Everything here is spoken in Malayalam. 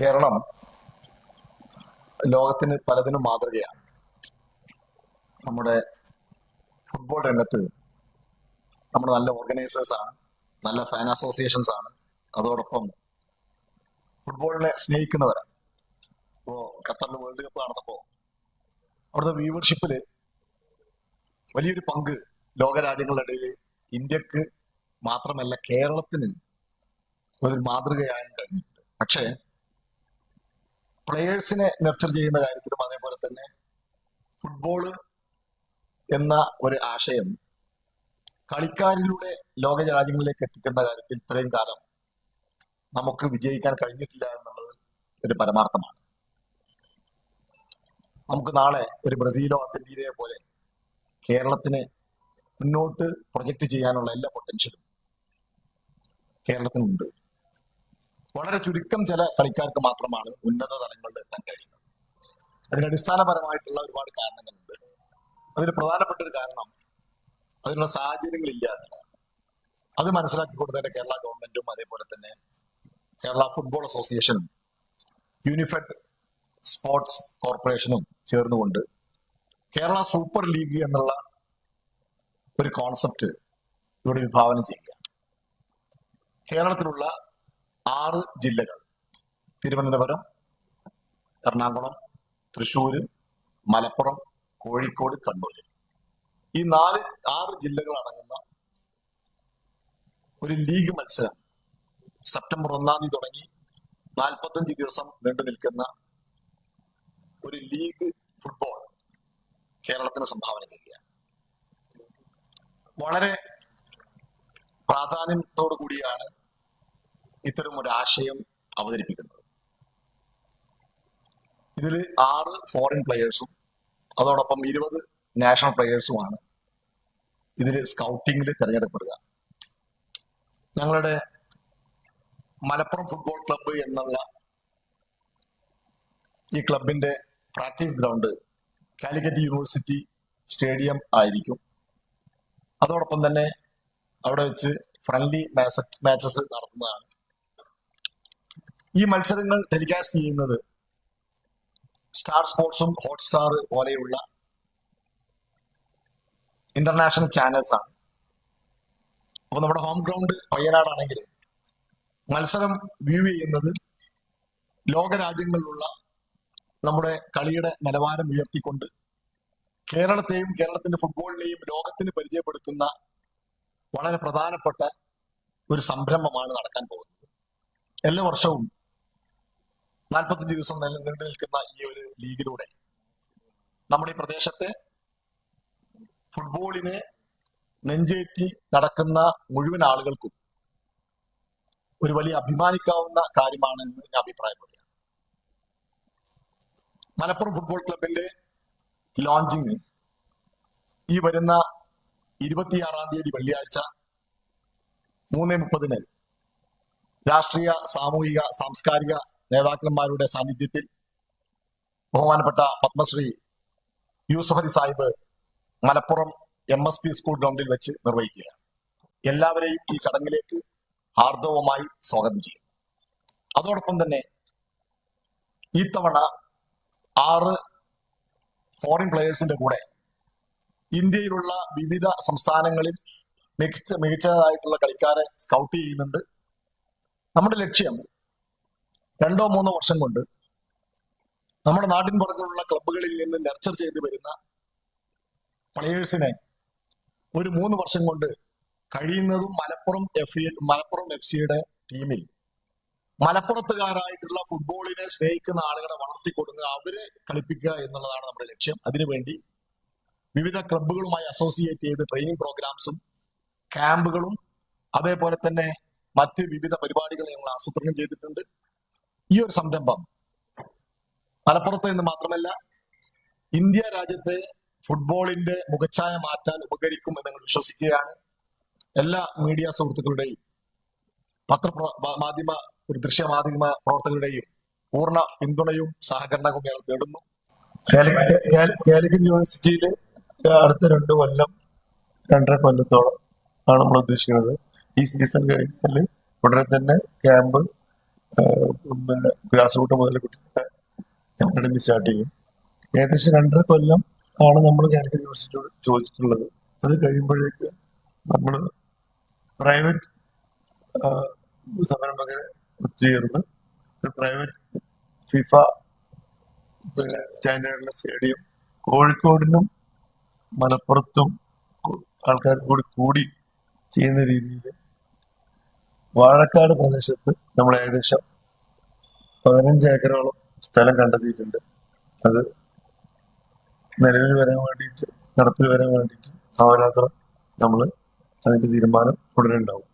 കേരളം ലോകത്തിന് പലതിനും മാതൃകയാണ്. നമ്മുടെ ഫുട്ബോൾ രംഗത്ത് നമ്മൾ നല്ല ഓർഗനൈസേഴ്സ് ആണ് നല്ല ഫാൻ അസോസിയേഷൻസ് ആണ്. അതോടൊപ്പം ഫുട്ബോളിനെ സ്നേഹിക്കുന്നവരാണ്. ഇപ്പോ ഖത്തറിൽ വേൾഡ് കപ്പ് നടന്നപ്പോ അവിടുത്തെ വ്യൂവർഷിപ്പിൽ വലിയൊരു പങ്ക് ലോകരാജ്യങ്ങളുടെ ഇടയിൽ ഇന്ത്യയ്ക്ക് മാത്രമല്ല കേരളത്തിന് ഒരു മാതൃകയായി കഴിഞ്ഞിട്ടുണ്ട്. പക്ഷേ പ്ലെയേഴ്സിനെ നർച്ചർ ചെയ്യുന്ന കാര്യത്തിലും അതേപോലെ തന്നെ ഫുട്ബോൾ എന്ന ഒരു ആശയം കളിക്കാരിലൂടെ ലോക രാജ്യങ്ങളിലേക്ക് എത്തിക്കുന്ന കാര്യത്തിൽ ഇത്രയും കാലം നമുക്ക് വിജയിക്കാൻ കഴിഞ്ഞിട്ടില്ല എന്നുള്ളത് ഒരു പരമാർത്ഥമാണ്. നമുക്ക് നാളെ ഒരു ബ്രസീലോ അർജന്റീനയെ പോലെ കേരളത്തിനെ മുന്നോട്ട് പ്രൊജക്റ്റ് ചെയ്യാനുള്ള എല്ലാ പൊട്ടൻഷ്യലും കേരളത്തിനുണ്ട്. വളരെ ചുരുക്കം ചില കളിക്കാർക്ക് മാത്രമാണ് ഉന്നത തലങ്ങളിൽ എത്താൻ കഴിയുന്നത്. അതിന് അടിസ്ഥാനപരമായിട്ടുള്ള ഒരുപാട് കാരണങ്ങളുണ്ട്. അതിന് പ്രധാനപ്പെട്ട ഒരു കാരണം അതിനുള്ള സാഹചര്യങ്ങളില്ല എന്നുള്ളതാണ്. അത് മനസ്സിലാക്കിക്കൊണ്ട് കൊടുത്തതിന്റെ കേരള ഗവൺമെന്റും അതേപോലെ തന്നെ കേരള ഫുട്ബോൾ അസോസിയേഷനും യൂണിഫെഡ് സ്പോർട്സ് കോർപ്പറേഷനും ചേർന്നുകൊണ്ട് കേരള സൂപ്പർ ലീഗ് എന്നുള്ള ഒരു കോൺസെപ്റ്റ് ഇവിടെ വിഭാവനം ചെയ്യുക കേരളത്തിലുള്ള ആറ് ജില്ലകൾ. തിരുവനന്തപുരം എറണാകുളം തൃശ്ശൂര് മലപ്പുറം കോഴിക്കോട് കണ്ണൂര്. ഈ നാല് ആറ് ജില്ലകൾ അടങ്ങുന്ന ഒരു ലീഗ് മത്സരം സെപ്റ്റംബർ ഒന്നാം തീയതി തുടങ്ങി നാൽപ്പത്തഞ്ച് ദിവസം നീണ്ടു നിൽക്കുന്ന ഒരു ലീഗ് ഫുട്ബോൾ കേരളത്തിന് സംഭാവന ചെയ്യുക വളരെ പ്രാധാന്യത്തോടു കൂടിയാണ് ഇത്തരം ഒരു ആശയം അവതരിപ്പിക്കുന്നത്. ഇതിൽ ആറ് ഫോറിൻ പ്ലെയേഴ്സും അതോടൊപ്പം ഇരുപത് നാഷണൽ പ്ലെയേഴ്സുമാണ് ഇതിൽ സ്കൗട്ടിങ്ങിൽ തിരഞ്ഞെടുക്കപ്പെടുക. ഞങ്ങളുടെ മലപ്പുറം ഫുട്ബോൾ ക്ലബ്ബ് എന്നുള്ള ഈ ക്ലബിന്റെ practice ground Calicut university stadium ആയിരിക്കും. അതോടൊപ്പം തന്നെ അവിടെ വെച്ച് ഫ്രണ്ട്ലി മാച്ചസ് നടത്തുന്നതാണ്. ഈ മത്സരങ്ങൾ ടെലികാസ്റ്റ് ചെയ്യുന്നത് സ്റ്റാർ സ്പോർട്സും ഹോട്ട്സ്റ്റാർ പോലെയുള്ള ഇന്റർനാഷണൽ ചാനൽസ് ആണ്. അപ്പൊ നമ്മുടെ ഹോം ഗ്രൗണ്ട് പയ്യനാടാണെങ്കിൽ മത്സരം വ്യൂ ചെയ്യുന്നത് ലോകരാജ്യങ്ങളിലുള്ള നമ്മുടെ കളിയുടെ നിലവാരം ഉയർത്തിക്കൊണ്ട് കേരളത്തെയും കേരളത്തിന്റെ ഫുട്ബോളിനെയും ലോകത്തിന് പരിചയപ്പെടുത്തുന്ന വളരെ പ്രധാനപ്പെട്ട ഒരു സംരംഭമാണ് നടക്കാൻ പോകുന്നത്. എല്ലാ വർഷവും നാൽപ്പത്തഞ്ച് ദിവസം നീണ്ടു നിൽക്കുന്ന ഈ ഒരു ലീഗിലൂടെ നമ്മുടെ ഈ പ്രദേശത്തെ ഫുട്ബോളിനെ നെഞ്ചേറ്റി നടക്കുന്ന മുഴുവൻ ആളുകൾക്കും ഒരു വലിയ അഭിമാനിക്കാവുന്ന കാര്യമാണ് എന്ന് ഞാൻ അഭിപ്രായപ്പെടുകയാണ്. മലപ്പുറം ഫുട്ബോൾ ക്ലബിന്റെ ലോഞ്ചിങ് ഈ വരുന്ന ഇരുപത്തിയാറാം തീയതി വെള്ളിയാഴ്ച മൂന്ന് മുപ്പതിന് രാഷ്ട്രീയ സാമൂഹിക സാംസ്കാരിക നേതാക്കന്മാരുടെ സാന്നിധ്യത്തിൽ ബഹുമാനപ്പെട്ട Padmashri Yusuf Ali Sahib Malappuram M S P school ഗ്രൗണ്ടിൽ വെച്ച് നിർവഹിക്കുകയാണ്. എല്ലാവരെയും ഈ ചടങ്ങിലേക്ക് ഹാർദവമായി സ്വാഗതം ചെയ്യുന്നു അതോടൊപ്പം തന്നെ ഈ തവണ ആറ് ഫോറിൻ പ്ലെയേഴ്സിന്റെ കൂടെ ഇന്ത്യയിലുള്ള വിവിധ സംസ്ഥാനങ്ങളിൽ മികച്ച മികച്ചതായിട്ടുള്ള കളിക്കാരെ സ്കൗട്ട് ചെയ്യുന്നുണ്ട്. നമ്മുടെ ലക്ഷ്യം രണ്ടോ മൂന്നോ വർഷം കൊണ്ട് നമ്മുടെ നാട്ടിൻ പുറത്തുള്ള ക്ലബ്ബുകളിൽ നിന്ന് നർച്ചർ ചെയ്തു വരുന്ന പ്ലെയേഴ്സിനെ ഒരു മൂന്ന് വർഷം കൊണ്ട് കഴിയുന്നതും മലപ്പുറം എഫ് മലപ്പുറം എഫ് സിയുടെ ടീമിൽ മലപ്പുറത്തുകാരായിട്ടുള്ള ഫുട്ബോളിനെ സ്നേഹിക്കുന്ന ആളുകളെ വളർത്തി കൊടുക്കുക അവരെ കളിപ്പിക്കുക എന്നുള്ളതാണ് നമ്മുടെ ലക്ഷ്യം. അതിനുവേണ്ടി വിവിധ ക്ലബ്ബുകളുമായി അസോസിയേറ്റ് ചെയ്ത് ട്രെയിനിങ് പ്രോഗ്രാംസും ക്യാമ്പുകളും അതേപോലെ തന്നെ മറ്റ് വിവിധ പരിപാടികൾ ഞങ്ങൾ ആസൂത്രണം ചെയ്തിട്ടുണ്ട്. ഈ ഒരു സംരംഭം. മലപ്പുറത്ത് നിന്ന് മാത്രമല്ല ഇന്ത്യ രാജ്യത്തെ ഫുട്ബോളിന്റെ മുഖച്ഛായ മാറ്റാൻ ഉപകരിക്കും എന്ന് ഞങ്ങൾ വിശ്വസിക്കുകയാണ്. എല്ലാ മീഡിയ സുഹൃത്തുക്കളുടെയും പത്ര മാധ്യമ ഒരു ദൃശ്യമാധ്യമ പ്രവർത്തകരുടെയും പൂർണ പിന്തുണയും സഹകരണവും ഞങ്ങൾ തേടുന്നു കാലിക്കറ്റ് അടുത്ത രണ്ട് കൊല്ലം രണ്ടര കൊല്ലത്തോളം ആണ് നമ്മൾ ഉദ്ദേശിക്കുന്നത്. ഈ സീസൺ കഴിഞ്ഞാൽ ഉടനെ തന്നെ ക്യാമ്പ് പിന്നെ ഗ്രാസ് റൂട്ട് മുതൽ കുട്ടികളുടെ അക്കാഡമി സ്റ്റാർട്ട് ചെയ്യും. ഏകദേശം രണ്ടര കൊല്ലം ആണ് നമ്മൾ കാലിക്കറ്റ് യൂണിവേഴ്സിറ്റിയോട് ചോദിച്ചിട്ടുള്ളത്. അത് കഴിയുമ്പോഴേക്ക് നമ്മൾ പ്രൈവറ്റ് സംരംഭകരെ ഒത്തുചേർന്ന് ഒരു പ്രൈവറ്റ് ഫിഫ സ്റ്റാൻഡേർഡിലെ സ്റ്റേഡിയം കോഴിക്കോടിനും മലപ്പുറത്തും ആൾക്കാർ കൂടി കൂടി ചെയ്യുന്ന രീതിയിൽ വാഴക്കാട് പ്രദേശത്ത് നമ്മൾ ഏകദേശം പതിനഞ്ച് ഏക്കറോളം സ്ഥലം കണ്ടെത്തിയിട്ടുണ്ട്. അത് നിലവിൽ വരാൻ വേണ്ടിയിട്ട് നടപ്പിൽ വരാൻ വേണ്ടിയിട്ട് നവരാത്രം നമ്മൾ അതിന്റെ തീരുമാനം ഉടനെ ഉണ്ടാവും